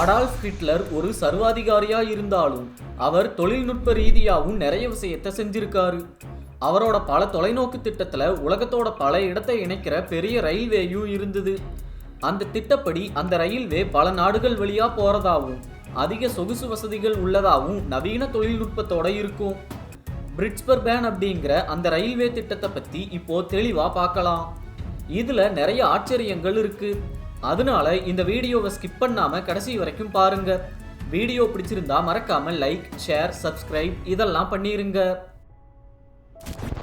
Adolf Hitler ஒரு சர்வாதிகாரியா இருந்தாலும் அவர் தொழில்நுட்ப ரீதியாகவும் நிறைய விஷயத்தை செஞ்சிருக்காரு. அவரோட பல தொலைநோக்கு திட்டத்தில் உலகத்தோட பல இடத்தை இணைக்கிற பெரிய ரயில்வேயும் இருந்தது. அந்த திட்டப்படி அந்த ரயில்வே பல நாடுகள் வழியாக போகிறதாகவும் அதிக சொகுசு வசதிகள் உள்ளதாகவும் நவீன தொழில்நுட்பத்தோட இருக்கும். பிரிட்ஸ்பர்பேன் அப்படிங்கிற அந்த ரயில்வே திட்டத்தை பற்றி இப்போது தெளிவாக பார்க்கலாம். இதில் நிறைய ஆச்சரியங்கள் இருக்குது அதனால இந்த வீடியோவை ஸ்கிப் பண்ணாமல் கடைசி வரைக்கும் பாருங்க. வீடியோ பிடிச்சிருந்தா மறக்காம லைக் ஷேர் சப்ஸ்கிரைப் இதெல்லாம் பண்ணிருங்க.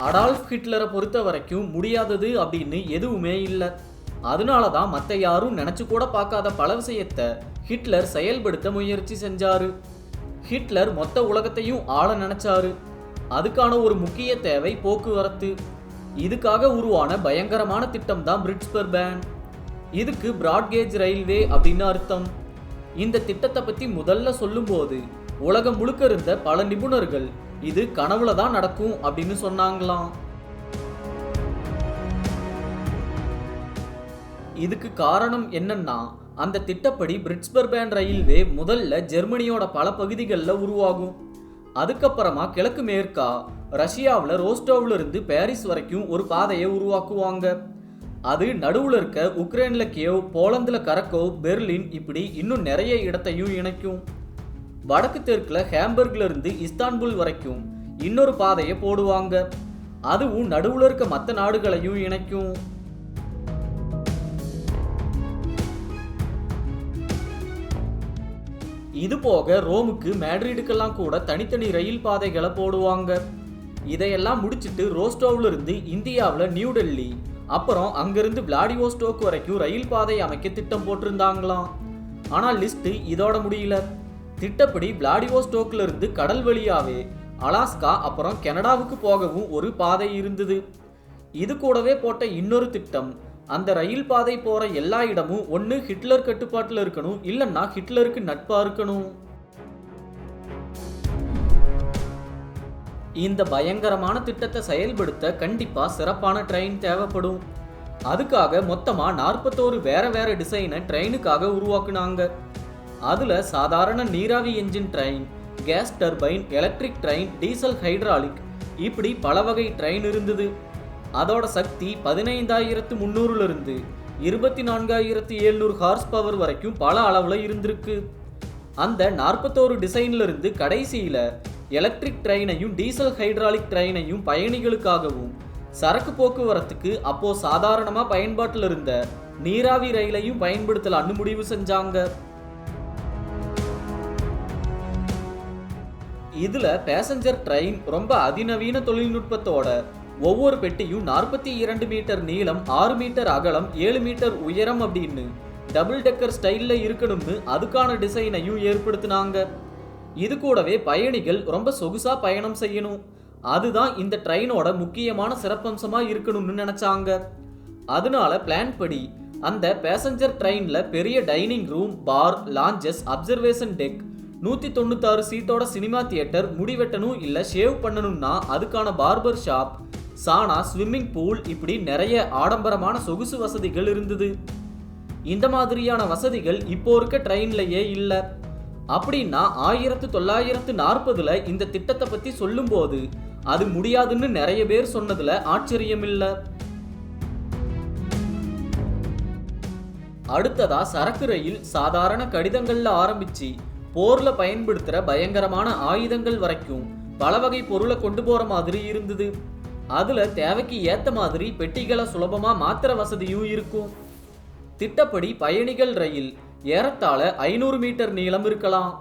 அடால்ஃப் ஹிட்லரை பொறுத்த வரைக்கும் முடியாதது அப்படின்னு எதுவுமே இல்லை. அதனால தான் மற்ற யாரும் நினச்சி கூட பார்க்காத பல விஷயத்தை ஹிட்லர் செயல்படுத்த முயற்சி செஞ்சாரு. ஹிட்லர் மொத்த உலகத்தையும் ஆள நினைச்சாரு. அதுக்கான ஒரு முக்கிய தேவை போக்குவரத்து. இதுக்காக உருவான பயங்கரமான திட்டம் தான் பிரிட்ஸ்பர் பேன் இதுக்கு பிராட்கேஜ் ரயில்வே அப்படின்னு அர்த்தம். இந்த திட்டத்தை பற்றி முதல்ல சொல்லும்போது உலகம் முழுக்க இருந்த பல நிபுணர்கள் இது கனவுல தான் நடக்கும் அப்படின்னு சொன்னாங்களாம். இதுக்கு காரணம் என்னன்னா அந்த திட்டப்படி பிரிட்ஸ்பர்பேன் ரயில்வே முதல்ல ஜெர்மனியோட பல பகுதிகளில் உருவாகும். அதுக்கப்புறமா கிழக்கு மேற்கா ரஷ்யாவில் ரோஸ்டோவிலிருந்து பாரிஸ் வரைக்கும் ஒரு பாதையை உருவாக்குவாங்க. அது நடுவுல இருக்க உக்ரைன்ல கியவ் போலந்துல கரக்கோ பெர்லின் இப்படி இன்னும் நிறைய இடத்தையும் இணைக்கும். வடக்கு தெற்குல ஹேம்பர்க்ல இருந்து இஸ்தான்புல் வரைக்கும் இன்னொரு பாதையை போடுவாங்க. அதுவும் நடுவுல இருக்க மற்ற நாடுகளையும் இணைக்கும். இது போக ரோமுக்கு மேட்ரிடுக்கெல்லாம் கூட தனித்தனி ரயில் பாதைகளை போடுவாங்க. இதையெல்லாம் முடிச்சிட்டு ரோஸ்டோவ்ல இருந்து இந்தியாவில் நியூ டெல்லி அப்புறம் அங்கிருந்து விளாடிவோஸ்டோக் வரைக்கும் ரயில் பாதை அமைக்க திட்டம் போட்டிருந்தாங்களாம். ஆனால் லிஸ்ட்டு இதோட முடியல. திட்டப்படி விளாடிவோஸ்டோக்ல இருந்து கடல் வழியாவே அலாஸ்கா அப்புறம் கனடாவுக்கு போகவும் ஒரு பாதை இருந்தது. இது கூடவே போட்ட இன்னொரு திட்டம் அந்த ரயில் பாதை போகிற எல்லா இடமும் ஒன்று ஹிட்லர் கட்டுப்பாட்டில் இருக்கணும் இல்லைன்னா ஹிட்லருக்கு நட்பாக இருக்கணும். இந்த பயங்கரமான திட்டத்தை செயல்படுத்த கண்டிப்பா சிறப்பான ட்ரெயின் தேவைப்படும். அதுக்காக மொத்தமா நாற்பத்தோரு வேற வேற டிசைனை ட்ரெயினுக்காக உருவாக்குனாங்க. அதுல சாதாரண நீராவி engine train gas turbine electric train diesel hydraulic இப்படி பல வகை ட்ரெயின் இருந்தது. அதோட சக்தி பதினைந்தாயிரத்து முந்நூறுலேருந்து இருபத்தி நான்காயிரத்து ஏழ்நூறு ஹார்ஸ் பவர் வரைக்கும் பல அளவில் இருந்திருக்கு. அந்த நாற்பத்தோரு டிசைன்லேருந்து கடைசியில் எலக்ட்ரிக் ட்ரெயினையும் டீசல் ஹைட்ராலிக் ட்ரெயினையும் பயணிகளுக்காகவும் சரக்கு போக்குவரத்துக்கு அப்போ சாதாரணமாக பயன்பாட்டில் இருந்த நீராவி ரயிலையும் பயன்படுத்தலான்னு முடிவு செஞ்சாங்க. இதில் பேசஞ்சர் ட்ரெயின் ரொம்ப அதிநவீன தொழில்நுட்பத்தோட ஒவ்வொரு பெட்டியும் நாற்பத்தி இரண்டு மீட்டர் நீளம் ஆறு மீட்டர் அகலம் ஏழு மீட்டர் உயரம் அப்படின்னு டபுள் டெக்கர் ஸ்டைலில் இருக்கணும்னு அதுக்கான டிசைனையும் ஏற்படுத்தினாங்க. இது கூடவே பயணிகள் ரொம்ப சொகுசாக பயணம் செய்யணும். அதுதான் இந்த ட்ரெயினோட முக்கியமான சிறப்பம்சமாக இருக்கணும்னு நினச்சாங்க. அதனால பிளான் படி அந்த பேசஞ்சர் ட்ரெயினில் பெரிய dining room bar lounges observation deck நூற்றி தொண்ணூத்தாறு சீட்டோட சினிமா தியேட்டர் முடி வெட்டணும் ஷேவ் பண்ணணும்னா அதுக்கான barber shop sauna swimming pool இப்படி நிறைய ஆடம்பரமான சொகுசு வசதிகள் இருந்தது. இந்த மாதிரியான வசதிகள் இப்போ இருக்க ட்ரெயின்லையே இல்லை. அப்படின்னா ஆயிரத்து தொள்ளாயிரத்து நாற்பதுல இந்த திட்டத்தை பத்தி சொல்லும்போது அது முடியாதுன்னு நிறைய பேர் சொன்னதுல ஆச்சரியம் அடுத்ததா சரக்கு ரயில் சாதாரண கடிதங்கள்ல ஆரம்பிச்சு போர்ல பயன்படுத்துற பயங்கரமான ஆயுதங்கள் வரைக்கும் பல வகை பொருளை கொண்டு போற மாதிரி இருந்தது. அதுல தேவைக்கு ஏத்த மாதிரி பெட்டிகளை சுலபமா மாத்திர வசதியும் இருக்கும். திட்டப்படி பயணிகள் ரயில் ஏறத்தாழ ஐநூறு மீட்டர் நீளம் இருக்கலாம்.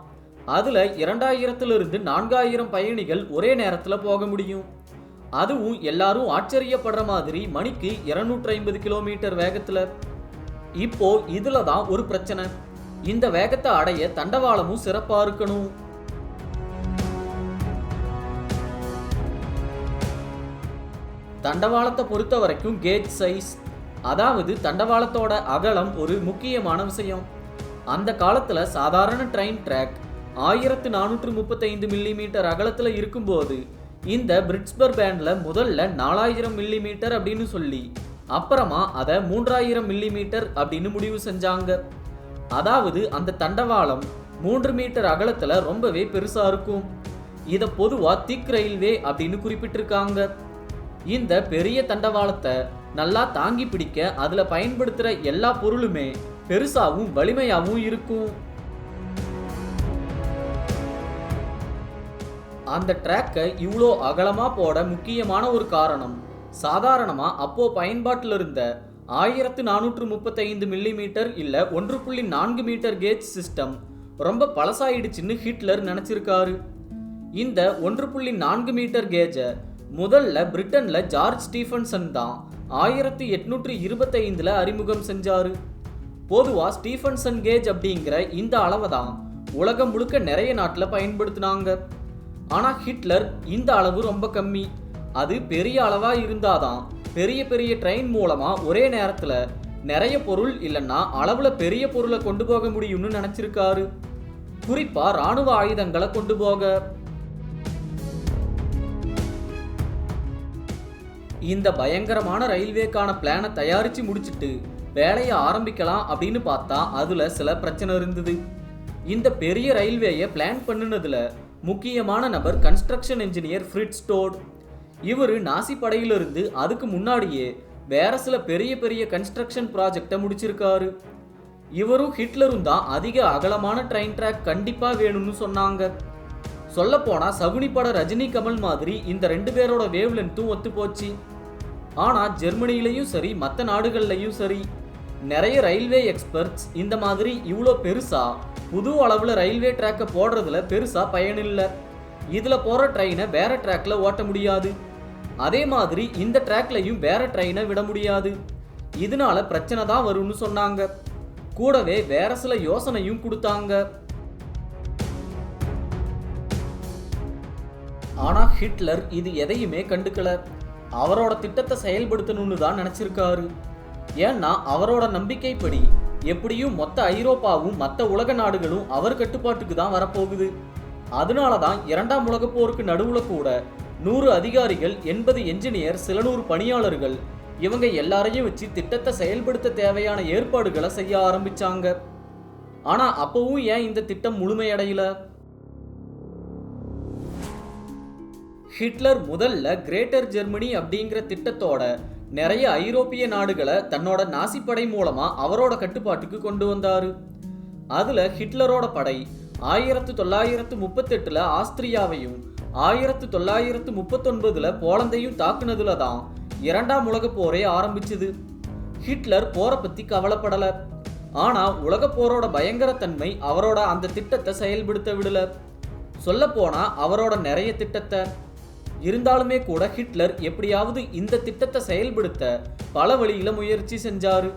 அதில் இரண்டாயிரத்திலிருந்து நான்காயிரம் பயணிகள் ஒரே நேரத்தில் போக முடியும். அதுவும் எல்லாரும் ஆச்சரியப்படுற மாதிரி மணிக்கு இருநூற்றி ஐம்பது கிலோமீட்டர் வேகத்தில். இப்போ இதில் தான் ஒரு பிரச்சனை. இந்த வேகத்தை அடைய தண்டவாளமும் சிறப்பாக இருக்கணும். தண்டவாளத்தை பொறுத்த வரைக்கும் கேஜ் சைஸ் அதாவது தண்டவாளத்தோட அகலம் ஒரு முக்கியமான விஷயம். அந்த காலத்தில் சாதாரண ட்ரெயின் ட்ராக் ஆயிரத்து நானூற்று முப்பத்தைந்து மில்லிமீட்டர் அகலத்தில் இருக்கும்போது இந்த பிரிட்ஸ்பர் பேண்டில் முதல்ல நாலாயிரம் மில்லிமீட்டர் அப்படின்னு சொல்லி அப்புறமா அதை மூன்றாயிரம் மில்லிமீட்டர் அப்படின்னு முடிவு செஞ்சாங்க. அதாவது அந்த தண்டவாளம் மூன்று மீட்டர் அகலத்தில் ரொம்பவே பெருசாக இருக்கும். இதை பொதுவாக திக் ரயில்வே அப்படின்னு குறிப்பிட்டிருக்காங்க. இந்த பெரிய தண்டவாளத்தை நல்லா தாங்கி பிடிக்க அதில் பயன்படுத்துகிற எல்லா பொருளுமே பெருசாகவும் வலிமையாகவும் இருக்கும். அந்த ட்ராக்கை இவ்வளோ அகலமாக போட முக்கியமான ஒரு காரணம் சாதாரணமாக அப்போ பயன்பாட்டில் இருந்த ஆயிரத்து நானூற்று முப்பத்தைந்து மில்லி மீட்டர் இல்லை ஒன்று புள்ளி நான்கு மீட்டர் கேஜ் சிஸ்டம் ரொம்ப பழசாயிடுச்சுன்னு ஹிட்லர் நினச்சிருக்காரு. இந்த ஒன்று புள்ளி நான்கு மீட்டர் கேஜை முதல்ல பிரிட்டனில் ஜார்ஜ் ஸ்டீஃபன்சன் தான் ஆயிரத்தி எட்நூற்றி இருபத்தைந்தில் அறிமுகம் செஞ்சாரு. பொதுவாக ஸ்டீஃபன்சன் கேஜ் அப்படிங்கிற இந்த அளவை தான் உலகம் முழுக்க நிறைய நாட்டில் பயன்படுத்தினாங்க. ஆனால் ஹிட்லர் இந்த அளவு ரொம்ப கம்மி. அது பெரிய அளவாக இருந்தாதான் பெரிய பெரிய ட்ரெயின் மூலமாக ஒரே நேரத்தில் நிறைய பொருள் இல்லைன்னா அளவில் பெரிய பொருளை கொண்டு போக முடியும்னு நினச்சிருக்காரு. குறிப்பாக ராணுவ ஆயுதங்களை கொண்டு போக. இந்த பயங்கரமான ரயில்வேக்கான பிளானை தயாரித்து முடிச்சிட்டு வேலையை ஆரம்பிக்கலாம் அப்படின்னு பார்த்தா அதில் சில பிரச்சனை இருந்தது. இந்த பெரிய ரயில்வேயை பிளான் பண்ணுனதுல முக்கியமான நபர் கன்ஸ்ட்ரக்ஷன் இன்ஜினியர் ஃப்ரிட்ஸ் டோட் இவர் நாசி படையிலிருந்து அதுக்கு முன்னாடியே வேற சில பெரிய பெரிய கன்ஸ்ட்ரக்ஷன் ப்ராஜெக்டை முடிச்சிருக்காரு. இவரும் ஹிட்லரும் தான் அதிக அகலமான ட்ரெயின் ட்ராக் கண்டிப்பாக வேணும்னு சொன்னாங்க. சொல்லப்போனால் சகுனி பட ரஜினி கமல் மாதிரி இந்த ரெண்டு பேரோட வேவ் லென்த்தும் ஒத்து போச்சு ஆனால் ஜெர்மனிலையும் சரி மற்ற நாடுகள்லையும் சரி. நிறைய ரயில்வே எக்ஸ்பர்ட்ஸ் இந்த மாதிரி இவ்வளோ பெருசாக புது அளவில் ரயில்வே ட்ராக்கை போடுறதுல பெருசாக பயனில்லை இதில் போகிற ட்ரெயினை வேற ட்ராக்ல ஓட்ட முடியாது. அதே மாதிரி இந்த ட்ராக்லையும் வேற ட்ரெயினை விட முடியாது. இதனால பிரச்சனை தான் வரும்னு சொன்னாங்க. கூடவே வேற சில யோசனையும் கொடுத்தாங்க. ஆனா ஹிட்லர் இது எதையுமே கண்டுக்கல. அவரோட திட்டத்தை செயல்படுத்தணும்னு தான் நினைச்சிருக்காரு. ஏன்னா அவரோட நம்பிக்கைப்படி எப்படியும் மொத்த ஐரோப்பாவும் மற்ற உலக நாடுகளும் அவர் கட்டுப்பாட்டுக்கு தான் வரப்போகுது. அதனால தான் இரண்டாம் உலகப் போருக்கு நடுவுல கூட நூறு அதிகாரிகள் எண்பது என்ஜினியர் சில நூறு பணியாளர்கள் இவங்க எல்லாரையும் வச்சு திட்டத்தை செயல்படுத்த தேவையான ஏற்பாடுகளை செய்ய ஆரம்பிச்சாங்க. ஆனா அப்பவும் ஏன் இந்த திட்டம் முழுமையடையல? ஹிட்லர் முதல்ல கிரேட்டர் ஜெர்மனி அப்படிங்கிற திட்டத்தோட நிறைய ஐரோப்பிய நாடுகளை தன்னோட நாசிப்படை மூலமா அவரோட கட்டுப்பாட்டுக்கு கொண்டு வந்தார். அதுல ஹிட்லரோட படை ஆயிரத்து தொள்ளாயிரத்து முப்பத்தெட்டுல ஆஸ்திரியாவையும் ஆயிரத்து தொள்ளாயிரத்து முப்பத்தொன்பதுல போலந்தையும் தாக்குனதுல தான் இரண்டாம் உலகப் போரே ஆரம்பிச்சுது. ஹிட்லர் போரை பத்தி கவலைப்படல. ஆனா உலகப் போரோட பயங்கரத்தன்மை அவரோட அந்த திட்டத்தை செயல்படுத்த விடல. சொல்லப்போனா அவரோட நிறைய திட்டத்தை. இருந்தாலுமே கூட ஹிட்லர் எப்படியாவது இந்த திட்டத்தை செயல்படுத்த பல வழியில முயற்சி செஞ்சாரு.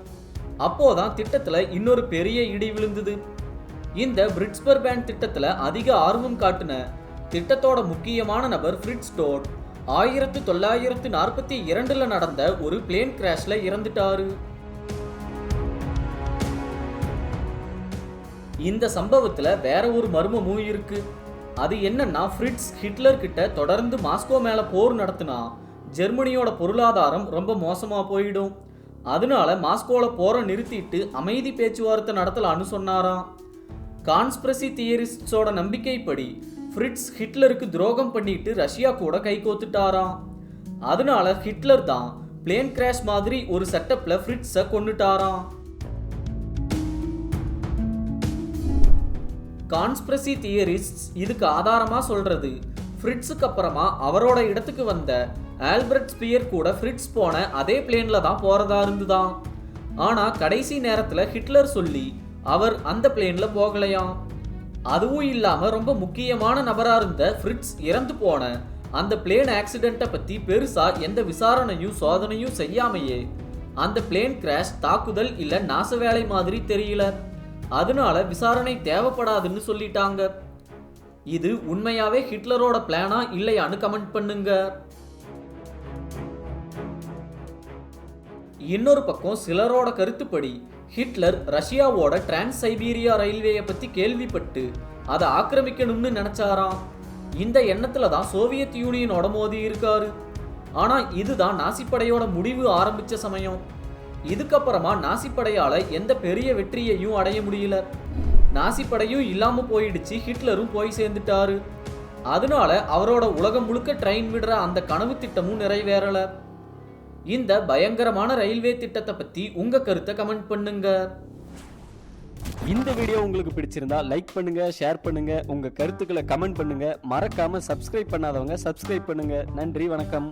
அப்போதான் திட்டத்துல இன்னொரு பெரிய இடி விழுந்தது. இந்த பிரிட்ஸ்பர் பேண்ட் திட்டத்துல அதிக ஆர்வம் காட்டின திட்டத்தோட முக்கியமான நபர் ஃப்ரிட்ஸ் டோட் ஆயிரத்து தொள்ளாயிரத்து நாற்பத்தி இரண்டுல நடந்த ஒரு பிளேன் கிராஷ்ல இறந்துட்டாரு. இந்த சம்பவத்துல வேற ஒரு மர்மமும் இருக்கு. அது என்னன்னா ஃப்ரிட்ஸ் ஹிட்லர் கிட்ட தொடர்ந்து மாஸ்கோ மேலே போர் நடத்தினா ஜெர்மனியோட பொருளாதாரம் ரொம்ப மோசமாக போயிடும். அதனால மாஸ்கோவில் போரை நிறுத்திட்டு அமைதி பேச்சுவார்த்தை நடத்தலான்னு சொன்னாராம். கான்ஸ்பிரசி தியரிஸ்டோட நம்பிக்கைப்படி ஃப்ரிட்ஸ் ஹிட்லருக்கு துரோகம் பண்ணிட்டு ரஷ்யா கூட கை கோத்துட்டாராம். அதனால ஹிட்லர் தான் பிளேன் கிராஷ் மாதிரி ஒரு செட்டப்பில் ஃப்ரிட்ஸை கொண்டுட்டாராம் கான்ஸ்பிரசி தியரிஸ்ட் இதுக்கு ஆதாரமாக சொல்கிறது ஃப்ரிட்ஸுக்கு அப்புறமா அவரோட இடத்துக்கு வந்த ஆல்பர்ட் ஸ்பியர் கூட ஃப்ரிட்ஸ் போன அதே பிளேனில் தான் போகிறதா இருந்துதான். ஆனால் கடைசி நேரத்தில் ஹிட்லர் சொல்லி அவர் அந்த பிளேனில் போகலையாம் அதுவும் இல்லாமல் ரொம்ப முக்கியமான நபராக இருந்த ஃப்ரிட்ஸ் இறந்து போன அந்த பிளேன் ஆக்சிடெண்ட்டை பற்றி பெருசாக எந்த விசாரணையும் சோதனையும் செய்யாமையே அந்த பிளேன் கிராஷ் தாக்குதல் இல்லை நாச வேலை மாதிரி தெரியல. அதனால விசாரணை தேவைப்படாதுன்னு சொல்லிட்டாங்க. இது உண்மையாவே ஹிட்லரோட பிளானா இல்லையான்னு கமெண்ட் பண்ணுங்க. இன்னொரு பக்கம் சிலரோட கருத்துப்படி ஹிட்லர் ரஷ்யாவோட டிரான்ஸ் சைபீரியா ரயில்வேயை பத்தி கேள்விப்பட்டு அதை ஆக்கிரமிக்கணும்னு நினைச்சாராம். இந்த எண்ணத்துல தான் சோவியத் யூனியனோட மோதி இருக்காரு. ஆனா இதுதான் நாசிப்படையோட முடிவு ஆரம்பிச்ச சமயம். இதுக்கப்புறமா நாசிப்படையால் எந்த பெரிய வெற்றியையும் அடைய முடியல. நாசிப்படையும் இல்லாமல் போயிடுச்சு ஹிட்லரும் போய் சேர்ந்துட்டாரு. அதனால அவரோட உலகம் முழுக்க ட்ரெயின் விடுற அந்த கனவு திட்டமும் நிறைவேறல. இந்த பயங்கரமான ரயில்வே திட்டத்தை பத்தி உங்க கருத்தை கமெண்ட் பண்ணுங்க. இந்த வீடியோ உங்களுக்கு பிடிச்சிருந்தா லைக் பண்ணுங்க ஷேர் பண்ணுங்க உங்க கருத்துக்களை கமெண்ட் பண்ணுங்க. மறக்காம சப்ஸ்கிரைப் பண்ணாதவங்க சப்ஸ்கிரைப் பண்ணுங்க. நன்றி வணக்கம்.